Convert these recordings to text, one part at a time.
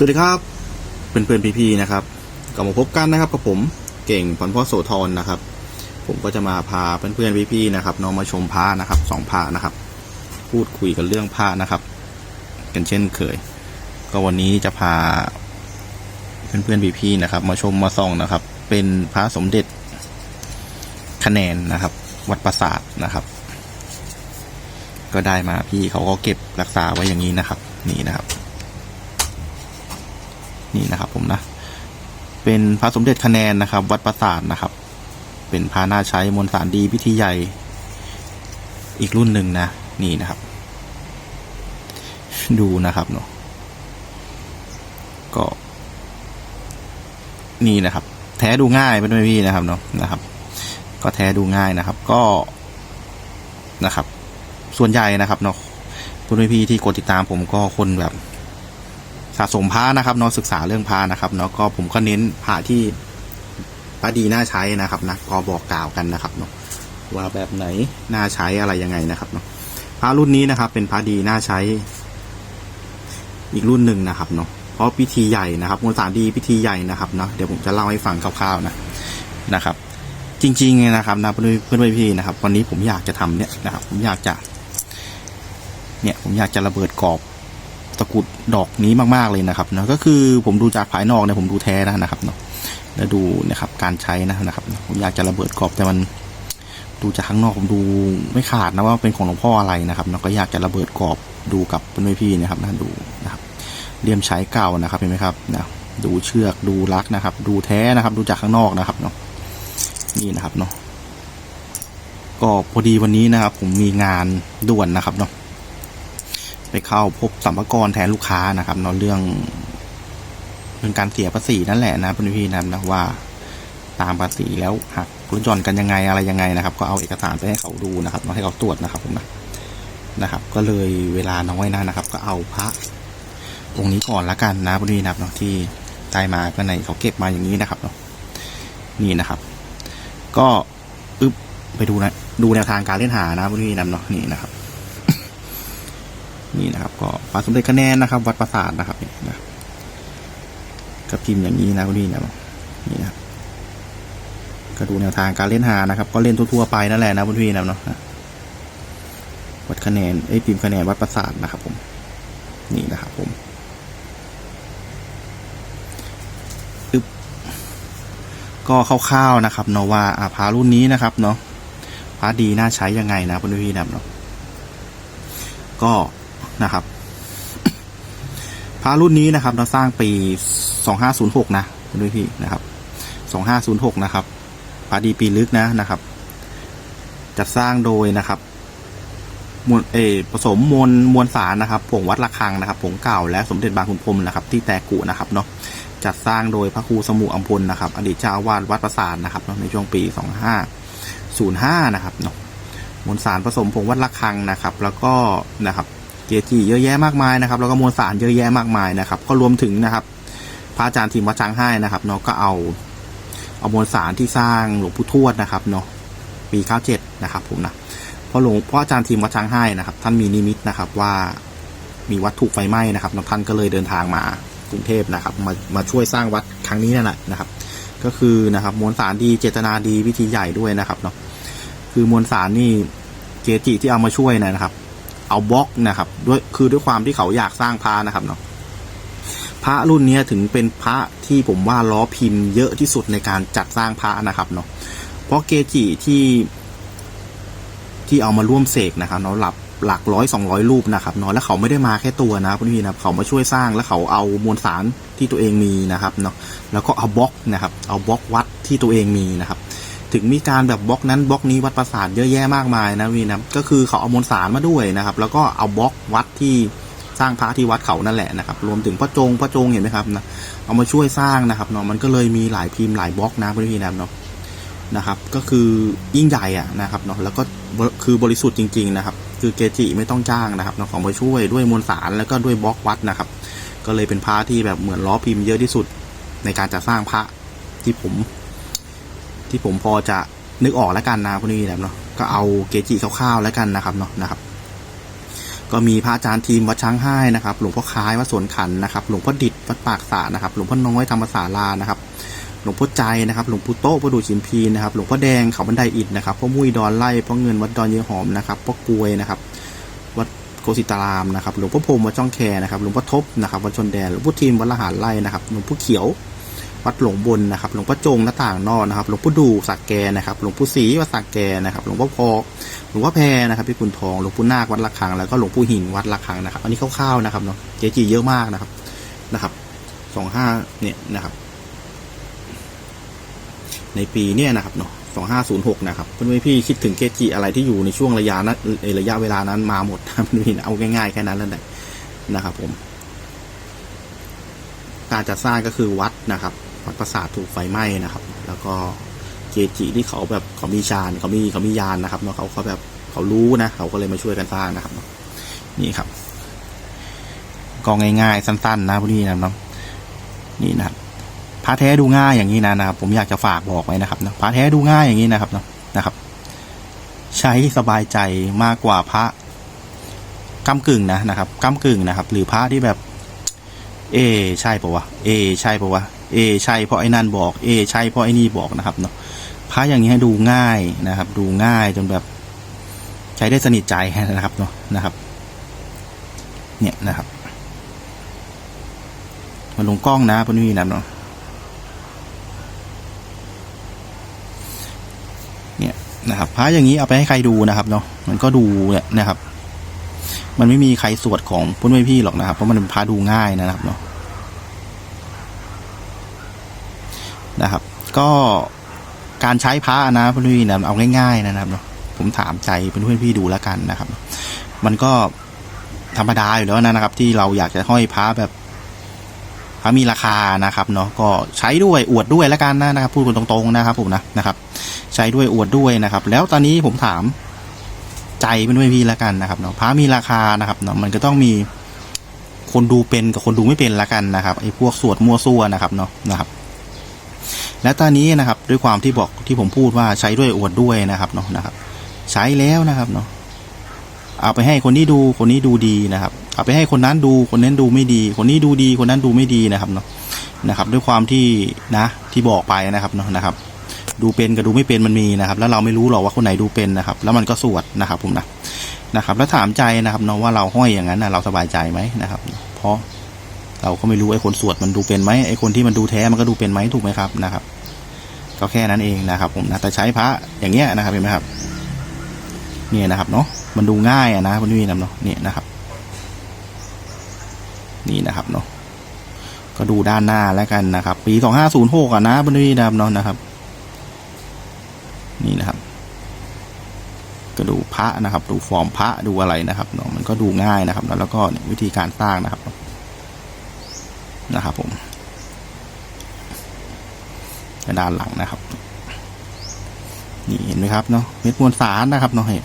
สวัสดีครับเพื่อนเพื่อนพี่ๆนะครับกลับมาพบกันนะครับกับผมเก่งพรพ่อโสธรนะครับ ผมก็จะมาพาเพื่อนเพื่อนพี่ๆนะครับน้องมาชมผ้านะครับสองผ้านะครับ พูดคุยกันเรื่องผ้านะครับ กันเช่นเคย ก็วันนี้จะพาเพื่อนเพื่อนพี่ๆนะครับ มาชมมาส่องนะครับ เป็นพระสมเด็จคะแนนนะครับ วัดประสาทนะครับ ก็ได้มาพี่เขาก็เก็บรักษาไว้อย่างนี้นะครับ นี่นะครับ นี่นะครับผมนะ เป็นพระสมเด็จคะแนนนะครับ วัดประสาทนะครับ เป็นพระน่าใช้มวลสารดีพิธีใหญ่อีกรุ่นหนึ่งนะ นี่นะครับ ดูนะครับเนาะก็ นี่นะครับ แท้ดูง่ายเป็นไหมพี่นะครับเนาะนะครับ ก็แท้ดูง่ายนะครับ ก็นะครับ ส่วนใหญ่นะครับเนาะคุณพี่ที่กดติดตามผมก็คนแบบ สะสมผ้านะครับเนาะศึกษาเรื่องผ้านะครับเนาะก็ผมก็เน้นผ้าที่ผ้าดีน่าใช้นะครับนะก็บอกกล่าวกันนะครับเนาะว่าแบบไหนน่าใช้อะไรยังไงนะครับเนาะผ้ารุ่นนี้นะครับ เป็นผ้าดีน่าใช้ อีกรุ่นหนึ่งนะครับเนาะเพราะพิธีใหญ่นะครับมวลสารดีพิธีใหญ่นะครับเนาะเดี๋ยวผมจะเล่าให้ฟังคร่าวๆนะนะครับ จริงๆนะครับนะเพื่อนเพื่อนพี่นะครับ วันนี้ผมอยากจะทำเนี่ยนะครับ ผมอยากจะ เนี่ยผมอยากจะระเบิดกรอบ ตะกรุดดอกนี้มากๆเลยนะครับเนาะก็คือผมดูจากภายนอกเนี่ยผมดูแท้นะนะครับเนาะแล้วดูนะครับการใช้นะนะครับ ผมอยากจะระเบิดกรอบแต่มันดูจากข้างนอกผมดูไม่ขาดนะว่าเป็นของหลวงพ่ออะไรนะครับเนาะก็อยากจะระเบิดกรอบดูกับเพื่อนพี่ๆนะครับนะดูนะครับเลี่ยมใช้เก่านะครับเห็นไหมครับนะดูเชือกดูลักนะครับ ดูแท้นะครับ ดูจากข้างนอกนะครับเนาะนี่นะครับเนาะก็พอดีวันนี้นะครับ ผมมีงานด่วนนะครับเนาะ ไปเข้าพบสัมภาระแทนลูกค้านะครับเนาะเรื่องเรื่องการเสียภาษีนั่นแหละนะพี่ๆนะนะว่า ตามภาษีแล้วหักลดหย่อนกันยังไงอะไรยังไงนะครับ ก็เอาเอกสารไปให้เขาดูนะครับมาให้เขาตรวจนะครับผมนะนะครับ ก็เลยเวลาน้อยนะนะครับ ก็เอาพระองค์นี้ก่อนละกันนะพี่ๆนะครับเนาะที่ได้มาก็ในเขาเก็บมาอย่างนี้นะครับเนาะนี่นะครับ ก็อึบไปดูนะดูแนวทางการเล่นหานะพี่ๆนะครับเนาะนี่นะครับ นี่นะครับ ก็พระสมเด็จคะแนนนะครับ วัดประสาทนะครับนี่นะก็พิมพ์อย่างนี้นะคุณพี่นะนี่นะครับก็ดูแนวทางการเล่นหานะครับ ก็เล่นทั่วๆไปนั่นแหละนะคุณพี่นะเนาะวัดคะแนนไอ้พิมพ์คะแนนวัดประสาทนะครับ ผม นี่นะครับ ผมอึบก็คร่าวๆนะครับเนาะว่าอาพารุ่นนี้นะครับ เนาะพาดีน่าใช้ยังไงนะคุณพี่นะเนาะก็ นะครับ พระรุ่นนี้นะครับเราสร้างปี2506นะคุณด้วยพี่นะครับ2506นะครับพระดีปีลึกนะนะครับจัดสร้างโดยนะครับมวลเอผสมมวลมวลสารนะครับผงวัดระฆังนะครับผงเก่าและสมเด็จบางขุนพรหมนะครับ ที่แตกุนะครับเนาะจัดสร้างโดยพระครูสมุอัมพลนะครับ อดีตเจ้าวาสวัดประสาทนะครับในช่วงปี 2505 นะครับเนาะมวลสารผสมผงวัดระฆังนะครับ แล้วก็นะครับ เกจิเยอะแยะมากมายนะครับ แล้วก็มวลสารเยอะแยะมากมายนะครับ ก็รวมถึงนะครับ พระอาจารย์ทีมวัดช้างให้นะครับเนาะก็เอาเอามวลสารที่สร้างหลวงปู่ทวดนะครับเนาะปีข้าเจ็ดนะครับ ผมนะเพราะหลวงพ่ออาจารย์ทีมวัดช้างให้นะครับ ท่านมีนิมิตนะครับว่ามีวัตถุไฟไหม้นะครับท่านก็เลยเดินทางมากรุงเทพนะครับ มามาช่วยสร้างวัดครั้งนี้นั่นแหละนะครับ ก็คือนะครับมวลสารดีเจตนาดีวิธีใหญ่ด้วยนะครับเนาะคือมวลสารนี่เกจิที่เอามาช่วยนะครับ เอาบล็อกนะครับด้วยคือด้วยความที่เขาอยากสร้างพระนะครับเนาะพระรุ่นนี้ถึงเป็นพระที่ผมว่าล้อพิมพ์เยอะที่สุดในการจัดสร้างพระนะครับเนาะเพราะเกจิที่ที่เอามาร่วมเสกนะครับเนาะหลับหลักร้อยสองร้อยรูปนะครับเนาะแล้วเขาไม่ได้มาแค่ตัวนะพี่นะเขามาช่วยสร้างแล้วเขาเอามวลสารที่ตัวเองมีนะครับเนาะแล้วก็เอาบล็อกนะครับ เอาบล็อกวัดที่ตัวเองมีนะครับ ถึงมีการแบบบล็อกนั้นบล็อกนี้วัดประสาทเยอะแยะมากมายนะพี่นะก็คือเขาเอามวลสารมาด้วยนะครับ แล้วก็เอาบล็อกวัดที่สร้างพระที่วัดเขานั่นแหละนะครับ รวมถึงพระจงพระจงเห็นไหมครับนะเอามาช่วยสร้างนะครับเนาะมันก็เลยมีหลายพิมพ์หลายบล็อกนะพี่นะเนาะนะครับ ก็คือยิ่งใหญ่อะนะครับเนาะแล้วก็คือบริสุทธิ์จริง ๆ นะครับ คือเกจิไม่ต้องจ้างนะครับเนาะของมาช่วยด้วยมวลสารแล้วก็ด้วยบล็อกวัดนะครับ ก็เลยเป็นพระที่แบบเหมือนล้อพิมพ์เยอะที่สุดในการจะสร้างพระที่ผม ที่ผมพอจะนึกออกแล้วกันนะพวกนี้นะเนาะก็เอาเกจิคร่าวๆแล้วกันนะครับเนาะนะครับก็มีพระอาจารย์ทีมวัดช้างให้นะครับ หลวงพ่อคล้ายวัดสวนขันนะครับ หลวงพ่อดิษวัดปากสานะครับ หลวงพ่อน้อยธรรมศาลานะครับ หลวงพ่อใจนะครับ หลวงปู่โต๊ะประดูชิมพีนะครับ หลวงพ่อแดงเขาบันไดอิฐนะครับ พ่อมุ้ยดอนไล่ พ่อเงินวัดดอนเยหอมนะครับพ่อกลวยนะครับ วัดโกสิตารามนะครับ หลวงพ่อพรมวัดจ้องแคนะครับ หลวงพ่อทบนะครับ วัดชนแดน หลวงพ่อทีมวัดละหารไล่นะครับ หลวงพ่อเขียว วัดหลวงบนนะครับ หลวงพ่อจงหน้าต่างนอกนะครับ หลวงพ่อดูสักแกนะครับ หลวงพ่อศรีวัดสักแกนะครับ หลวงพ่อพอหลวงพ่อแพรนะครับพี่คุณทอง หลวงปู่นาควัดระฆัง แล้วก็หลวงปู่หินวัดระฆังนะครับ อันนี้คร่าวๆนะครับเนาะ เจจีเยอะมากนะครับ นะครับ สองห้าเนี่ยนะครับ ในปีเนี่ยนะครับเนาะสองห้าศูนย์หกนะครับ เพื่อนๆพี่คิดถึงเกจิอะไรที่อยู่ในช่วงระยะนั้นเอระยะเวลานั้นมาหมดครับเพื่อนๆเอาง่ายๆแค่นั้นแล้วแหละนะครับ ผม การจัดสร้างก็คือวัดนะครับ วัดปราสาทถูกไฟไหม้นะครับ แล้วก็เกจิที่เขาแบบเขามีฌานเขามีเขามียานนะครับเนาะเขาเขาแบบเขารู้นะเขาก็เลยมาช่วยกันสร้างนะครับ นี่ครับก็ง่ายๆสั้น ๆ นะพวกนี้นะครับนี่นะครับพระแท้ดูง่ายอย่างนี้นะนะครับ ผมอยากจะฝากบอกไว้นะครับนะพระแท้ดูง่ายอย่างนี้นะครับนะนะครับ ใช้สบายใจมากกว่าพระก้ากึ่งนะนะครับก้ากึ่งนะครับ หรือพระที่แบบ เอ ใช่ปะวะเอ ใช่ปะวะ เอใช่เพราะไอ้นั่นบอกเอใช่เพราะไอ้นี่บอกนะครับเนาะพระอย่างนี้ให้ดูง่ายนะครับ ดูง่ายจนแบบใช้ได้สนิทใจนะครับเนาะนะครับ เนี่ยนะครับมาลงกล้องนะพวกนี้นะเนาะเนี่ยนะครับพระอย่างนี้เอาไปให้ใครดูนะครับเนาะมันก็ดูเนี่ยนะครับ มันไม่มีใครสวดของพวกพี่หรอกนะครับ เพราะมันเป็นพระดูง่ายนะครับเนาะ นะครับ ก็การใช้พระนะเพื่อนพี่นะเอาง่าย ๆ นะครับเนาะผมถามใจเพื่อนพี่ดูแล้วกันนะครับ มันก็ธรรมดาอยู่แล้วนะครับ ที่เราอยากจะห้อยพระแบบพระมีราคานะครับเนาะก็ใช้ด้วยอวดด้วยแล้วกันนะนะครับ พูดกันตรงๆนะครับ ผมนะนะครับ ใช้ด้วยอวดด้วยนะครับ แล้วตอนนี้ผมถามใจเป็นด้วยพี่แล้วกันนะครับเนาะพระมีราคานะครับเนาะมันก็ต้องมีคนดูเป็นกับคนดูไม่เป็นละกันนะครับไอ้พวกสวดมั่วซั่วนะครับเนาะนะครับ และตอนนี้นะครับด้วยความที่บอกที่ผมพูดว่าใช้ด้วยอวดด้วยนะครับเนาะนะครับ ใช้แล้วนะครับเนาะเอาไปให้คนนี้ดูคนนี้ดูดีนะครับ เอาไปให้คนนั้นดูคนนั้นดูไม่ดี คนนี้ดูดีคนนั้นดูไม่ดีนะครับเนาะนะครับ ด้วยความที่นะที่บอกไปนะครับเนาะนะครับ ดูเป็นกับดูไม่เป็นมันมีนะครับ แล้วเราไม่รู้หรอกว่าคนไหนดูเป็นนะครับ แล้วมันก็สวดนะครับผมนะนะครับ แล้วถามใจนะครับเนาะว่าเราห้อยอย่างนั้นนะเราสบายใจไหมนะครับ เพราะ เราก็ไม่รู้ไอ้คนสวดมันดูเป็นไหมไอ้คนที่มันดูแท้มันก็ดูเป็นไหมถูกไหมครับนะครับ ก็แค่นั้นเองนะครับ ผมนะแต่ใช้พระอย่างเงี้ยนะครับเห็นไหมครับเนี่ยนะครับเนาะมันดูง่ายอะนะมันมีนะเนาะเนี่ยนะครับ นี่นะครับเนาะก็ดูด้านหน้าแล้วกันนะครับ ปีสองห้าศูนย์หกอะนะบนนี้นะเนาะนะครับ นี่นะครับ ก็ดูพระนะครับ ดูฟอร์มพระดูอะไรนะครับเนาะมันก็ดูง่ายนะครับ แล้วก็วิธีการสร้างนะครับ นะครับผมด้านหลังนะครับ นี่เห็นไหมครับเนาะเม็ดมวลสารนะครับเนาะเห็น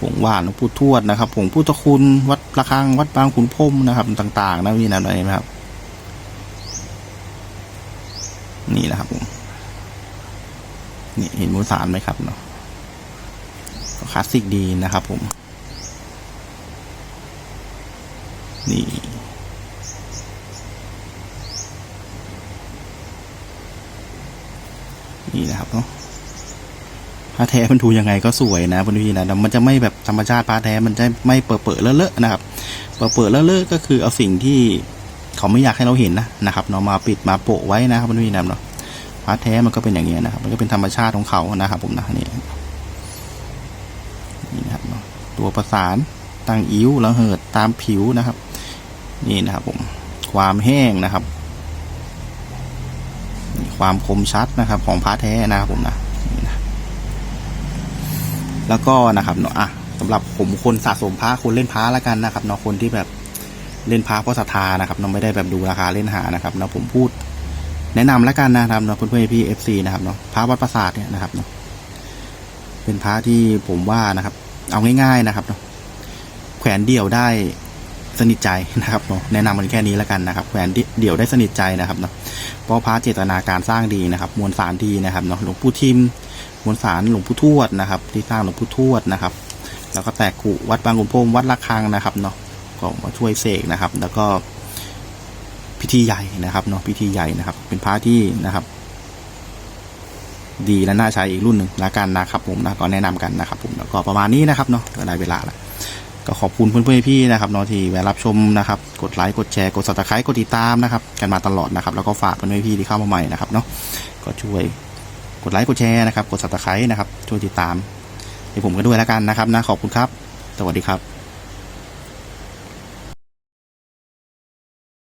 ผงหวานหลวงปู่ทวดนะครับผงพุทธคุณวัดระฆังวัดบางขุนพรมนะครับ ต่าง ๆ นะนี่นะอะไรนะครับ นี่นะครับผมนี่เห็นมวลสารไหมครับเนาะคลาสสิกดีนะครับผม นี่ นี่นะครับเนาะพระแท้มันดูยังไงก็สวยนะพพี่นะมันจะไม่แบบธรรมชาติพระแท้มันจะไม่เปิดเปิดเลอะๆนะครับ เปิดเปิดเลอะๆก็คือเอาสิ่งที่เขาไม่อยากให้เราเห็นนะนะครับเนาะมาปิดมาโปะไว้นะครับพี่นะเนาะพาร์ทแท้มันก็เป็นอย่างเงี้ยนะครับ มันก็เป็นธรรมชาติของเขานะครับผมนะนี่นี่นะครับเนาะตัวประสานตั้งอิ้วแล้วเหิดตามผิวนะครับ นี่นะครับผมความแห้งนะครับ ความคมชัดนะครับ ของพาร์แท้นะครับผมนะนะแล้วก็นะครับเนาะอะสำหรับผมคนสะสมพระคนเล่นพระแล้วกันนะครับเนาะคนที่แบบเล่นพระเพราะศรัทธานะครับเนาะไม่ได้แบบดูราคาเล่นหานะครับเนาะผมพูดแนะนำแล้วกันนะครับเนาะเพื่อนๆพี่เอฟซีนะครับเนาะพระวัดประสาทเนี่ยนะครับเนาะเป็นพระที่ผมว่านะครับ เอาง่ายๆนะครับเนาะแขวนเดี่ยวได้ สนิทใจนะครับเนาะแนะนำมันแค่นี้แล้วกันนะครับแขวนเดี่ยวได้สนิทใจนะครับเนาะเพราะพระเจตนาการสร้างดีนะครับมวลสารดีนะครับเนาะหลวงปู่ทิมมวลสารหลวงปู่ทวดนะครับ ที่สร้างหลวงปู่ทวดนะครับ แล้วก็แตกกุวัดบางขุนพรมวัดระฆังนะครับเนาะก็มาช่วยเสกนะครับ แล้วก็พิธีใหญ่นะครับเนาะพิธีใหญ่นะครับ เป็นพระที่นะครับ ดีและน่าใช้อีกรุ่นหนึ่งละกันนะครับผมนะก็แนะนำกันนะครับผมแล้วก็ประมาณนี้นะครับเนาะก็ได้เวลาละ ก็ขอบคุณเพื่อนๆพี่ๆนะครับเนาะที่แวะรับชมนะครับ กดไลค์กดแชร์กดซับสไครต์กดติดตามนะครับ กันมาตลอดนะครับ แล้วก็ฝากเพื่อนๆพี่ๆที่เข้ามาใหม่นะครับเนาะก็ช่วยกดไลค์กดแชร์นะครับ กดซับสไครต์นะครับช่วยติดตามให้ผมกันด้วยแล้วกันนะครับนะขอบคุณครับ สวัสดีครับ